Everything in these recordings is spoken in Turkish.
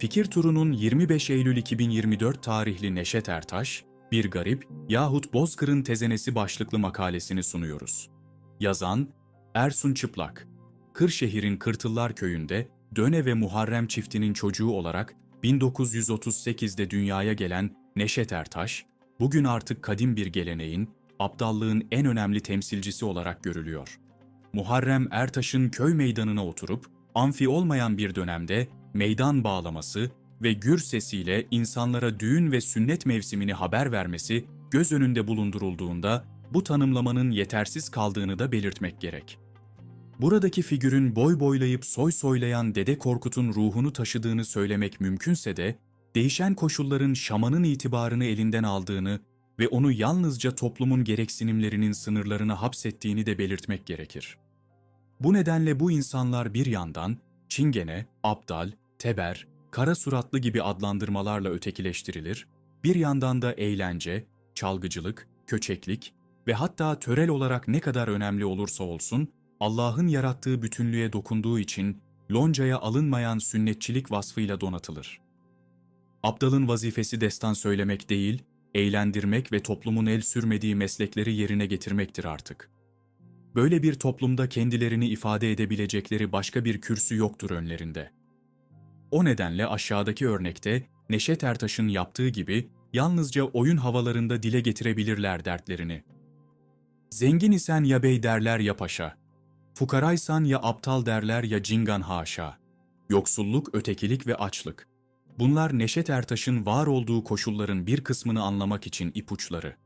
Fikir Turu'nun 25 Eylül 2024 tarihli Neşet Ertaş, Bir Garip yahut Bozkır'ın Tezenesi başlıklı makalesini sunuyoruz. Yazan Ersun Çıplak, Kırşehir'in Kırtıllar Köyü'nde Döne ve Muharrem çiftinin çocuğu olarak 1938'de dünyaya gelen Neşet Ertaş, bugün artık kadim bir geleneğin, aptallığın en önemli temsilcisi olarak görülüyor. Muharrem Ertaş'ın köy meydanına oturup, amfi olmayan bir dönemde meydan bağlaması ve gür sesiyle insanlara düğün ve sünnet mevsimini haber vermesi göz önünde bulundurulduğunda bu tanımlamanın yetersiz kaldığını da belirtmek gerek. Buradaki figürün boy boylayıp soy soylayan Dede Korkut'un ruhunu taşıdığını söylemek mümkünse de, değişen koşulların şamanın itibarını elinden aldığını ve onu yalnızca toplumun gereksinimlerinin sınırlarına hapsettiğini de belirtmek gerekir. Bu nedenle bu insanlar bir yandan çingene, aptal, teber, kara suratlı gibi adlandırmalarla ötekileştirilir, bir yandan da eğlence, çalgıcılık, köçeklik ve hatta törel olarak ne kadar önemli olursa olsun, Allah'ın yarattığı bütünlüğe dokunduğu için loncaya alınmayan sünnetçilik vasfıyla donatılır. Abdalın vazifesi destan söylemek değil, eğlendirmek ve toplumun el sürmediği meslekleri yerine getirmektir artık. Böyle bir toplumda kendilerini ifade edebilecekleri başka bir kürsü yoktur önlerinde. O nedenle aşağıdaki örnekte Neşet Ertaş'ın yaptığı gibi yalnızca oyun havalarında dile getirebilirler dertlerini. Zengin isen ya bey derler ya paşa. Fukaraysan ya aptal derler ya cingan haşa. Yoksulluk, ötekilik ve açlık. Bunlar Neşet Ertaş'ın var olduğu koşulların bir kısmını anlamak için ipuçları.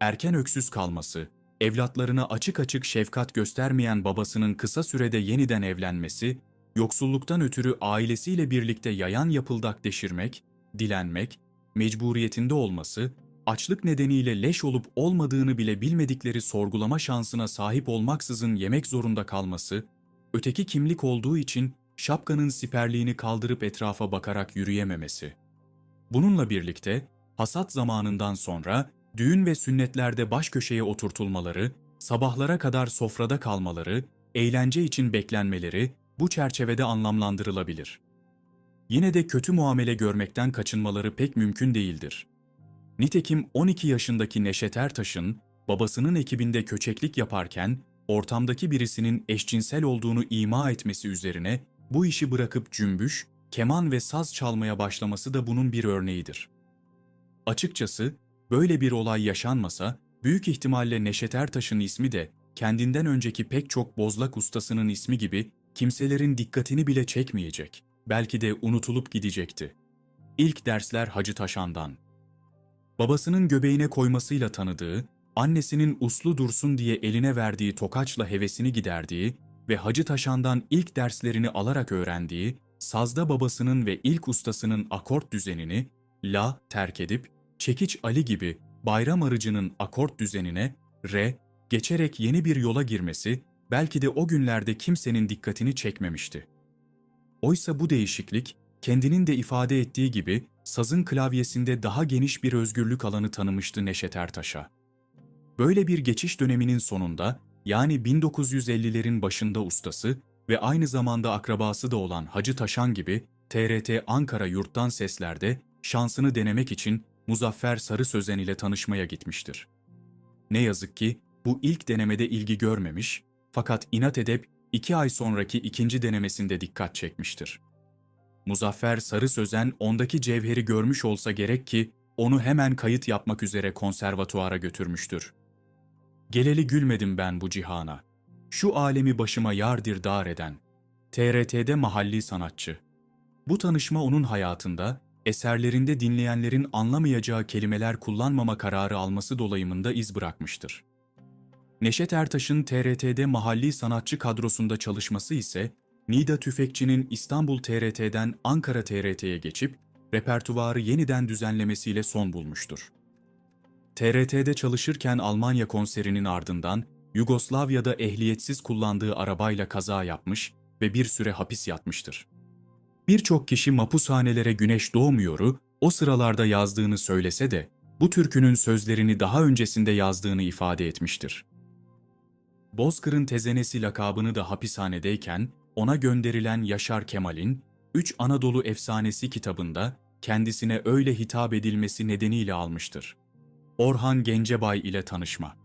Erken öksüz kalması, evlatlarına açık açık şefkat göstermeyen babasının kısa sürede yeniden evlenmesi, yoksulluktan ötürü ailesiyle birlikte yayan yapıldak deşirmek, dilenmek, mecburiyetinde olması, açlık nedeniyle leş olup olmadığını bile bilmedikleri sorgulama şansına sahip olmaksızın yemek zorunda kalması, öteki kimlik olduğu için şapkanın siperliğini kaldırıp etrafa bakarak yürüyememesi. Bununla birlikte hasat zamanından sonra düğün ve sünnetlerde baş köşeye oturtulmaları, sabahlara kadar sofrada kalmaları, eğlence için beklenmeleri bu çerçevede anlamlandırılabilir. Yine de kötü muamele görmekten kaçınmaları pek mümkün değildir. Nitekim 12 yaşındaki Neşet Ertaş'ın babasının ekibinde köçeklik yaparken ortamdaki birisinin eşcinsel olduğunu ima etmesi üzerine bu işi bırakıp cümbüş, keman ve saz çalmaya başlaması da bunun bir örneğidir. Açıkçası böyle bir olay yaşanmasa büyük ihtimalle Neşet Ertaş'ın ismi de kendinden önceki pek çok bozlak ustasının ismi gibi kimselerin dikkatini bile çekmeyecek, belki de unutulup gidecekti. İlk dersler Hacı Taşan'dan. Babasının göbeğine koymasıyla tanıdığı, annesinin uslu dursun diye eline verdiği tokaçla hevesini giderdiği ve Hacı Taşan'dan ilk derslerini alarak öğrendiği, sazda babasının ve ilk ustasının akort düzenini, la terk edip, çekiç Ali gibi bayram arıcının akort düzenine, re, geçerek yeni bir yola girmesi, belki de o günlerde kimsenin dikkatini çekmemişti. Oysa bu değişiklik, kendinin de ifade ettiği gibi sazın klavyesinde daha geniş bir özgürlük alanı tanımıştı Neşet Ertaş'a. Böyle bir geçiş döneminin sonunda, yani 1950'lerin başında ustası ve aynı zamanda akrabası da olan Hacı Taşan gibi TRT Ankara Yurttan Sesler'de şansını denemek için Muzaffer Sarı Sözen ile tanışmaya gitmiştir. Ne yazık ki bu ilk denemede ilgi görmemiş fakat inat edip iki ay sonraki ikinci denemesinde dikkat çekmiştir. Muzaffer Sarı Sözen ondaki cevheri görmüş olsa gerek ki onu hemen kayıt yapmak üzere konservatuara götürmüştür. Geleli gülmedim ben bu cihana. Şu alemi başıma yardir dar eden. TRT'de mahalli sanatçı. Bu tanışma onun hayatında, eserlerinde dinleyenlerin anlamayacağı kelimeler kullanmama kararı alması dolayımında iz bırakmıştır. Neşet Ertaş'ın TRT'de mahalli sanatçı kadrosunda çalışması ise, Nida Tüfekçi'nin İstanbul TRT'den Ankara TRT'ye geçip, repertuvarı yeniden düzenlemesiyle son bulmuştur. TRT'de çalışırken Almanya konserinin ardından Yugoslavya'da ehliyetsiz kullandığı arabayla kaza yapmış ve bir süre hapis yatmıştır. Birçok kişi mapushanelere güneş doğmuyoru o sıralarda yazdığını söylese de bu türkünün sözlerini daha öncesinde yazdığını ifade etmiştir. Bozkır'ın tezenesi lakabını da hapishanedeyken ona gönderilen Yaşar Kemal'in Üç Anadolu Efsanesi kitabında kendisine öyle hitap edilmesi nedeniyle almıştır. Orhan Gencebay ile tanışma.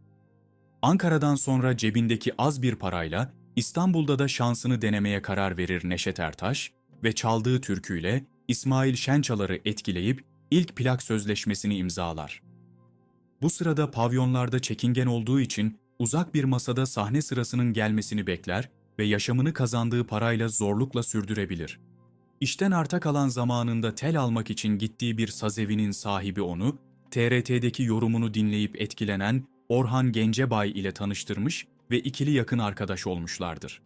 Ankara'dan sonra cebindeki az bir parayla İstanbul'da da şansını denemeye karar verir Neşet Ertaş ve çaldığı türküyle İsmail Şençalar'ı etkileyip ilk plak sözleşmesini imzalar. Bu sırada pavyonlarda çekingen olduğu için uzak bir masada sahne sırasının gelmesini bekler ve yaşamını kazandığı parayla zorlukla sürdürebilir. İşten arta kalan zamanında tel almak için gittiği bir sazevinin sahibi onu, TRT'deki yorumunu dinleyip etkilenen Orhan Gencebay ile tanıştırmış ve ikili yakın arkadaş olmuşlardır.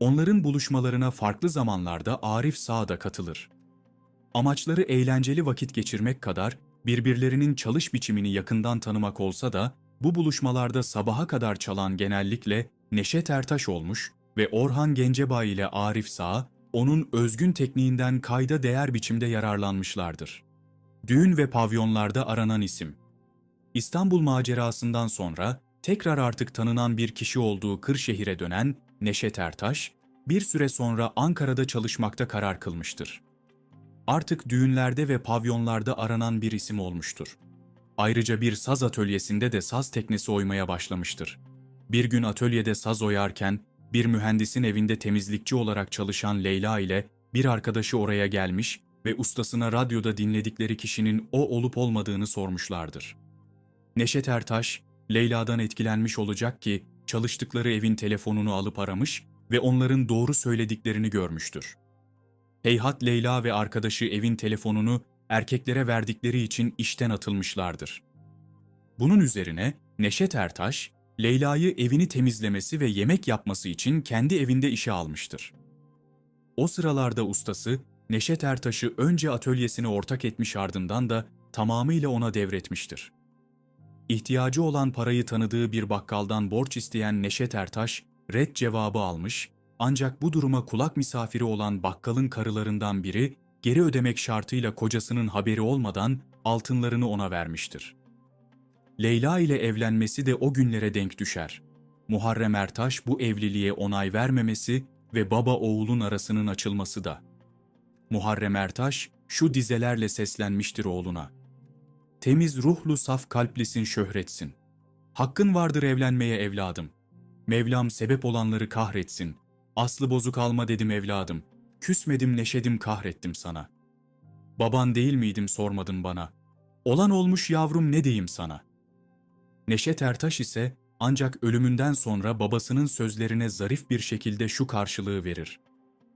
Onların buluşmalarına farklı zamanlarda Arif Sağ da katılır. Amaçları eğlenceli vakit geçirmek kadar birbirlerinin çalış biçimini yakından tanımak olsa da bu buluşmalarda sabaha kadar çalan genellikle Neşet Ertaş olmuş ve Orhan Gencebay ile Arif Sağ onun özgün tekniğinden kayda değer biçimde yararlanmışlardır. Düğün ve pavyonlarda aranan isim. İstanbul macerasından sonra tekrar artık tanınan bir kişi olduğu Kırşehir'e dönen Neşet Ertaş, bir süre sonra Ankara'da çalışmakta karar kılmıştır. Artık düğünlerde ve pavyonlarda aranan bir isim olmuştur. Ayrıca bir saz atölyesinde de saz teknesi oymaya başlamıştır. Bir gün atölyede saz oyarken bir mühendisin evinde temizlikçi olarak çalışan Leyla ile bir arkadaşı oraya gelmiş ve ustasına radyoda dinledikleri kişinin o olup olmadığını sormuşlardır. Neşet Ertaş, Leyla'dan etkilenmiş olacak ki çalıştıkları evin telefonunu alıp aramış ve onların doğru söylediklerini görmüştür. Heyhat Leyla ve arkadaşı evin telefonunu erkeklere verdikleri için işten atılmışlardır. Bunun üzerine Neşet Ertaş, Leyla'yı evini temizlemesi ve yemek yapması için kendi evinde işe almıştır. O sıralarda ustası, Neşet Ertaş'ı önce atölyesine ortak etmiş ardından da tamamıyla ona devretmiştir. İhtiyacı olan parayı tanıdığı bir bakkaldan borç isteyen Neşet Ertaş, red cevabı almış ancak bu duruma kulak misafiri olan bakkalın karılarından biri geri ödemek şartıyla kocasının haberi olmadan altınlarını ona vermiştir. Leyla ile evlenmesi de o günlere denk düşer. Muharrem Ertaş bu evliliğe onay vermemesi ve baba oğulun arasının açılması da. Muharrem Ertaş şu dizelerle seslenmiştir oğluna. Temiz ruhlu saf kalplisin şöhretsin. Hakkın vardır evlenmeye evladım. Mevlam sebep olanları kahretsin. Aslı bozuk alma dedim evladım. Küsmedim neşedim kahrettim sana. Baban değil miydim sormadın bana. Olan olmuş yavrum ne diyeyim sana. Neşet Ertaş ise ancak ölümünden sonra babasının sözlerine zarif bir şekilde şu karşılığı verir.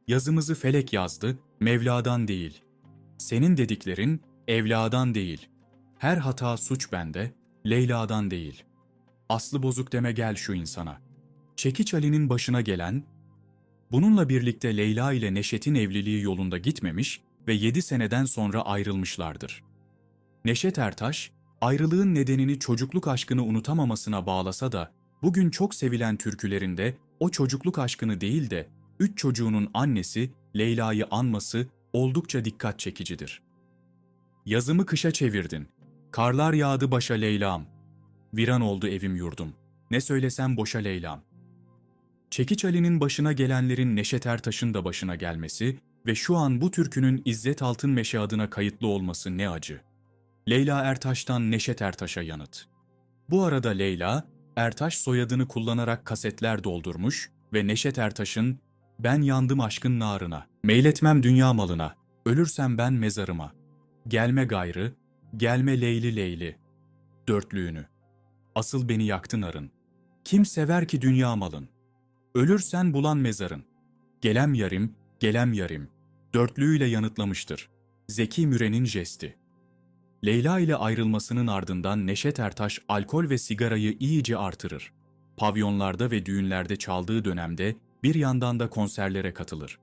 Yazımızı felek yazdı, Mevla'dan değil. Senin dediklerin evladan değil. Her hata suç bende, Leyla'dan değil. Aslı bozuk deme gel şu insana. Çekiç Ali'nin başına gelen, bununla birlikte Leyla ile Neşet'in evliliği yolunda gitmemiş ve yedi seneden sonra ayrılmışlardır. Neşet Ertaş, ayrılığın nedenini çocukluk aşkını unutamamasına bağlasa da, bugün çok sevilen türkülerinde o çocukluk aşkını değil de üç çocuğunun annesi Leyla'yı anması oldukça dikkat çekicidir. Yazımı kışa çevirdin. Karlar yağdı başa Leyla'm. Viran oldu evim yurdum. Ne söylesem boşa Leyla'm. Çekiç Ali'nin başına gelenlerin Neşet Ertaş'ın da başına gelmesi ve şu an bu türkünün İzzet Altın Meşe adına kayıtlı olması ne acı. Leyla Ertaş'tan Neşet Ertaş'a yanıt. Bu arada Leyla, Ertaş soyadını kullanarak kasetler doldurmuş ve Neşet Ertaş'ın ''Ben yandım aşkın narına, meyletmem dünya malına, ölürsem ben mezarıma, gelme gayrı, gelme leyli leyli'' dörtlüğünü. Asıl beni yaktın arın. Kim sever ki dünya malın? Ölürsen bulan mezarın. Gelem yarim, gelem yarim. Dörtlüğüyle yanıtlamıştır. Zeki Müren'in jesti. Leyla ile ayrılmasının ardından Neşet Ertaş alkol ve sigarayı iyice artırır. Pavyonlarda ve düğünlerde çaldığı dönemde bir yandan da konserlere katılır.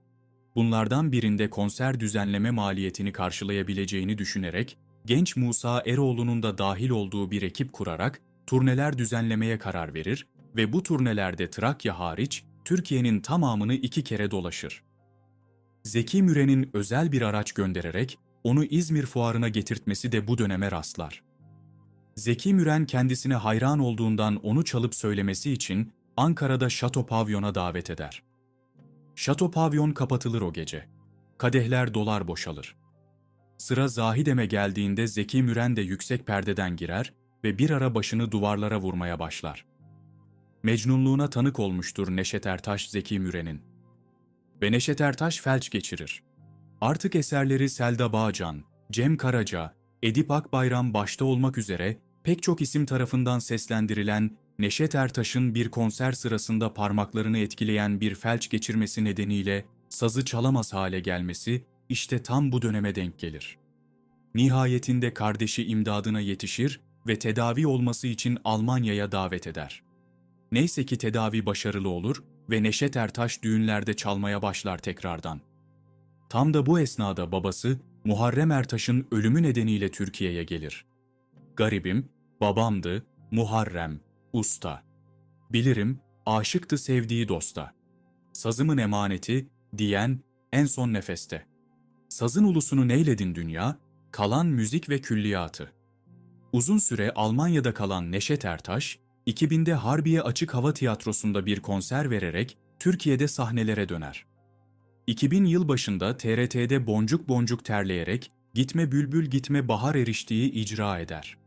Bunlardan birinde konser düzenleme maliyetini karşılayabileceğini düşünerek genç Musa Eroğlu'nun da dahil olduğu bir ekip kurarak turneler düzenlemeye karar verir ve bu turnelerde Trakya hariç Türkiye'nin tamamını iki kere dolaşır. Zeki Müren'in özel bir araç göndererek onu İzmir fuarına getirtmesi de bu döneme rastlar. Zeki Müren kendisine hayran olduğundan onu çalıp söylemesi için Ankara'da Şato Pavyon'a davet eder. Şato Pavyon kapatılır o gece. kadehler dolar boşalır. Sıra Zahidem'e geldiğinde Zeki Müren de yüksek perdeden girer ve bir ara başını duvarlara vurmaya başlar. Mecnunluğuna tanık olmuştur Neşet Ertaş Zeki Müren'in. Ve Neşet Ertaş felç geçirir. Artık eserleri Selda Bağcan, Cem Karaca, Edip Akbayram başta olmak üzere pek çok isim tarafından seslendirilen Neşet Ertaş'ın bir konser sırasında parmaklarını etkileyen bir felç geçirmesi nedeniyle sazı çalamaz hale gelmesi işte tam bu döneme denk gelir. Nihayetinde kardeşi imdadına yetişir ve tedavi olması için Almanya'ya davet eder. Neyse ki tedavi başarılı olur ve Neşet Ertaş düğünlerde çalmaya başlar tekrardan. Tam da bu esnada babası Muharrem Ertaş'ın ölümü nedeniyle Türkiye'ye gelir. Garibim, babamdı, Muharrem, usta. Bilirim, aşıktı sevdiği dosta. Sazımın emaneti, diyen en son nefeste. Sazın ulusunu neyledin dünya, kalan müzik ve külliyatı. Uzun süre Almanya'da kalan Neşet Ertaş, 2000'de Harbiye Açık Hava Tiyatrosu'nda bir konser vererek Türkiye'de sahnelere döner. 2000 yıl başında TRT'de boncuk boncuk terleyerek Gitme Bülbül Gitme Bahar Eriştiği icra eder.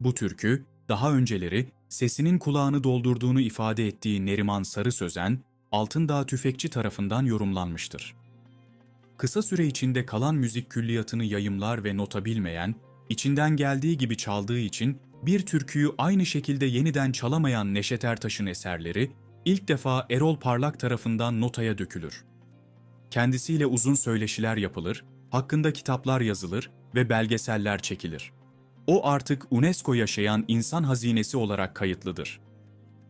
Bu türkü daha önceleri sesinin kulağını doldurduğunu ifade ettiği Neriman Sarı Sözen, Altındağ Tüfekçi tarafından yorumlanmıştır. Kısa süre içinde kalan müzik külliyatını yayımlar ve nota bilmeyen, içinden geldiği gibi çaldığı için bir türküyü aynı şekilde yeniden çalamayan Neşet Ertaş'ın eserleri ilk defa Erol Parlak tarafından notaya dökülür. Kendisiyle uzun söyleşiler yapılır, hakkında kitaplar yazılır ve belgeseller çekilir. O artık UNESCO yaşayan insan hazinesi olarak kayıtlıdır.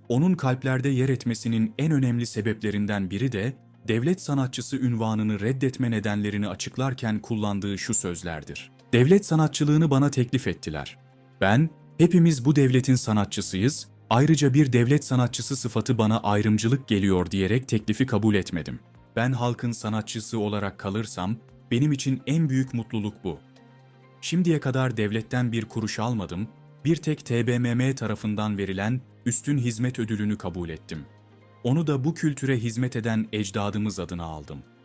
Onun kalplerde yer etmesinin en önemli sebeplerinden biri de devlet sanatçısı ünvanını reddetme nedenlerini açıklarken kullandığı şu sözlerdir. Devlet sanatçılığını bana teklif ettiler. Ben, hepimiz bu devletin sanatçısıyız, ayrıca bir devlet sanatçısı sıfatı bana ayrımcılık geliyor diyerek teklifi kabul etmedim. Ben halkın sanatçısı olarak kalırsam, benim için en büyük mutluluk bu. Şimdiye kadar devletten bir kuruş almadım, bir tek TBMM tarafından verilen üstün hizmet ödülünü kabul ettim. Onu da bu kültüre hizmet eden ecdadımız adına aldım.''